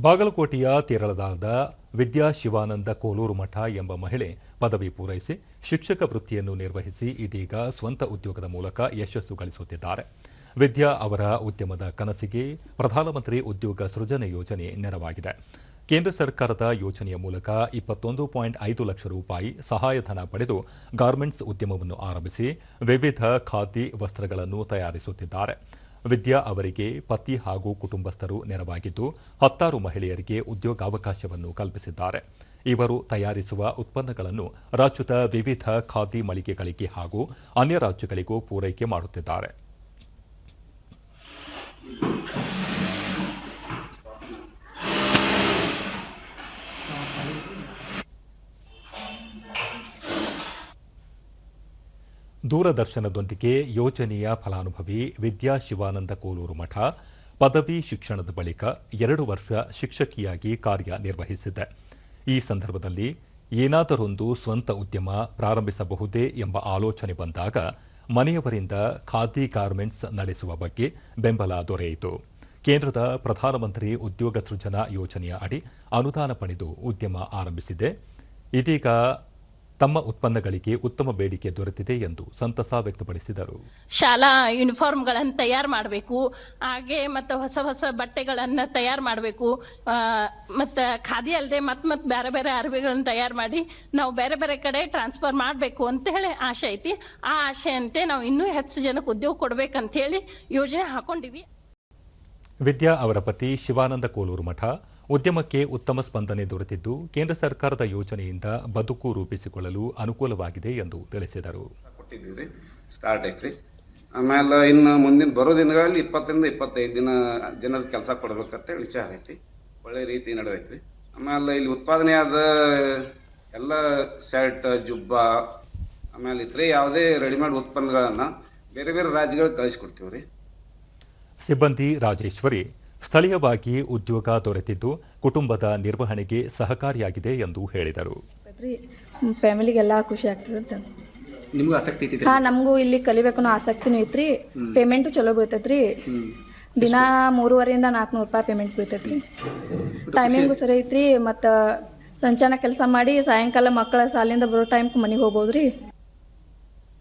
ಬಾಗಲಕೋಟೆಯ ತೀರಳದಾದ ವಿದ್ಯಾ ಶಿವಾನಂದ ಕೋಲೂರು ಮಠ ಎಂಬ ಮಹಿಳೆ ಪದವಿ ಪೂರೈಸಿ ಶಿಕ್ಷಕ ವೃತ್ತಿಯನ್ನು ನಿರ್ವಹಿಸಿ ಇದೀಗ ಸ್ವಂತ ಉದ್ಯೋಗದ ಮೂಲಕ ಯಶಸ್ಸು ಗಳಿಸುತ್ತಿದ್ದಾರೆ. ವಿದ್ಯಾ ಅವರ ಉದ್ಯಮದ ಕನಸಿಗೆ ಪ್ರಧಾನಮಂತ್ರಿ ಉದ್ಯೋಗ ಸೃಜನೆ ಯೋಜನೆ ನೆರವಾಗಿದೆ. ಕೇಂದ್ರ ಸರ್ಕಾರದ ಯೋಜನೆಯ ಮೂಲಕ ಇಪ್ಪತ್ತೊಂದು ಪಾಯಿಂಟ್ ಐದು ಲಕ್ಷ ರೂಪಾಯಿ ಸಹಾಯಧನ ಪಡೆದು ಗಾರ್ಮೆಂಟ್ಸ್ ಉದ್ಯಮವನ್ನು ಆರಂಭಿಸಿ ವಿವಿಧ ಖಾದಿ ವಸ್ತ್ರಗಳನ್ನು ತಯಾರಿಸುತ್ತಿದ್ದಾರೆ. ವಿದ್ಯಾ ಅವರಿಗೆ ಪತಿ ಹಾಗೂ ಕುಟುಂಬಸ್ಥರು ನೆರವಾಗಿದ್ದು, ಹತ್ತಾರು ಮಹಿಳೆಯರಿಗೆ ಉದ್ಯೋಗಾವಕಾಶವನ್ನು ಕಲ್ಪಿಸಿದ್ದಾರೆ. ಇವರು ತಯಾರಿಸುವ ಉತ್ಪನ್ನಗಳನ್ನು ರಾಜ್ಯದ ವಿವಿಧ ಖಾದಿ ಮಳಿಗೆಗಳಿಗೆ ಹಾಗೂ ಅನ್ಯ ರಾಜ್ಯಗಳಿಗೂ ಪೂರೈಕೆ ಮಾಡುತ್ತಿದ್ದಾರೆ. ದೂರದರ್ಶನದೊಂದಿಗೆ ಯೋಜನೆಯ ಫಲಾನುಭವಿ ವಿದ್ಯಾ ಶಿವಾನಂದ ಕೋಲೂರು ಮಠ, ಪದವಿ ಶಿಕ್ಷಣದ ಬಳಿಕ ಎರಡು ವರ್ಷ ಶಿಕ್ಷಕಿಯಾಗಿ ಕಾರ್ಯನಿರ್ವಹಿಸಿದೆ ಈ ಸಂದರ್ಭದಲ್ಲಿ ಏನಾದರೊಂದು ಸ್ವಂತ ಉದ್ಯಮ ಪ್ರಾರಂಭಿಸಬಹುದೇ ಎಂಬ ಆಲೋಚನೆ ಬಂದಾಗ ಮನೆಯವರಿಂದ ಖಾದಿ ಗಾರ್ಮೆಂಟ್ಸ್ ನಡೆಸುವ ಬಗ್ಗೆ ಬೆಂಬಲ ದೊರೆಯಿತು. ಕೇಂದ್ರದ ಪ್ರಧಾನಮಂತ್ರಿ ಉದ್ಯೋಗ ಸೃಜನಾ ಯೋಜನೆಯ ಅಡಿ ಅನುದಾನ ಪಡೆದು ಉದ್ಯಮ ಆರಂಭಿಸಿದೆ. ಇದೀಗ ತಮ್ಮ ಉತ್ಪನ್ನಗಳಿಗೆ ಉತ್ತಮ ಬೇಡಿಕೆ ದೊರೆತಿದೆ ಎಂದು ಸಂತಸ ವ್ಯಕ್ತಪಡಿಸಿದರು. ಶಾಲಾ ಯೂನಿಫಾರ್ಮ್ಗಳನ್ನು ತಯಾರು ಮಾಡಬೇಕು ಹಾಗೆ ಮತ್ತು ಹೊಸ ಹೊಸ ಬಟ್ಟೆಗಳನ್ನು ತಯಾರು ಮಾಡಬೇಕು ಮತ್ತು ಖಾದಿ ಅಲ್ಲದೆ ಮತ್ತೆ ಮತ್ತೆ ಬೇರೆ ಬೇರೆ ಅರಬಿಗಳನ್ನು ತಯಾರು ಮಾಡಿ ನಾವು ಬೇರೆ ಬೇರೆ ಕಡೆ ಟ್ರಾನ್ಸ್ಫರ್ ಮಾಡಬೇಕು ಅಂತ ಹೇಳಿ ಆಸೆ ಐತಿ. ಆ ಆಶೆಯಂತೆ ನಾವು ಇನ್ನೂ ಹೆಚ್ಚು ಜನಕ್ಕೆ ಉದ್ಯೋಗ ಕೊಡಬೇಕಂತ ಹೇಳಿ ಯೋಜನೆ ಹಾಕೊಂಡಿವಿ. ವಿದ್ಯಾ ಅವರ ಪತಿ ಶಿವಾನಂದ ಕೋಲೂರು ಮಠ ಉದ್ಯಮಕ್ಕೆ ಉತ್ತಮ ಸ್ಪಂದನೆ ದೊರೆತಿದ್ದು ಕೇಂದ್ರ ಸರ್ಕಾರದ ಯೋಜನೆಯಿಂದ ಬದುಕು ರೂಪಿಸಿಕೊಳ್ಳಲು ಅನುಕೂಲವಾಗಿದೆ ಎಂದು ತಿಳಿಸಿದರು. ಕೊಟ್ಟಿದ್ದೀವಿ ಸ್ಟಾರ್ಟ್ ಐತ್ರಿ. ಆಮೇಲೆ ಇನ್ನು ಮುಂದಿನ ಬರೋ ದಿನಗಳಲ್ಲಿ ಇಪ್ಪತ್ತರಿಂದ ಇಪ್ಪತ್ತೈದು ದಿನ ಜನರ ಕೆಲಸ ಕೊಡಬೇಕಂತ ವಿಚಾರ ಐತಿ ಒಳ್ಳೆ ರೀತಿ ನಡೆದೈತ್ರಿ. ಆಮೇಲೆ ಇಲ್ಲಿ ಉತ್ಪಾದನೆ ಆದ ಎಲ್ಲ ಶರ್ಟ್ ಜುಬ್ಬ ಆಮೇಲೆ ಇತರೆ ಯಾವುದೇ ರೆಡಿಮೇಡ್ ಉತ್ಪನ್ನಗಳನ್ನು ಬೇರೆ ಬೇರೆ ರಾಜ್ಯಗಳಿಗೆ ಕಳಿಸ್ಕೊಡ್ತೀವಿ ರೀ ಸಿಬ್ಬಂದಿ ರಾಜೇಶ್ವರಿ ಸ್ಥಳೀಯವಾಗಿ ಉದ್ಯೋಗ ದೊರೆತಿದ್ದು ಕುಟುಂಬದ ನಿರ್ವಹಣೆಗೆ ಸಹಕಾರಿಯಾಗಿದೆ ಎಂದು ಹೇಳಿದರು. ಫ್ಯಾಮಿಲಿಗೆಲ್ಲ ಖುಷಿ ಆಗ್ತದೆ ಅಂತ. ನಿಮಗೂ ಆಸಕ್ತಿ ಹಾ ನಮಗೂ ಇಲ್ಲಿ ಕಲಿಬೇಕು ಅನ್ನೋ ಆಸಕ್ತಿನೂ ಐತ್ರಿ ಪೇಮೆಂಟು ಚಲೋ ಬೀಳ್ತೈತ್ರಿ. ದಿನ ಮೂರುವರೆಯಿಂದ ನಾಲ್ಕುನೂರು ರೂಪಾಯಿ ಪೇಮೆಂಟ್ ಬೀಳ್ತೈತ್ರಿ. ಟೈಮಿಂಗು ಸರಿ ಐತ್ರಿ ಮತ್ತು ಸಂಚಾನ ಕೆಲಸ ಮಾಡಿ ಸಾಯಂಕಾಲ ಮಕ್ಕಳ ಸಾಲಿಂದ ಬರೋ ಟೈಮ್ಗೆ ಮನೆಗೆ ಹೋಗ್ಬೋದು ರೀ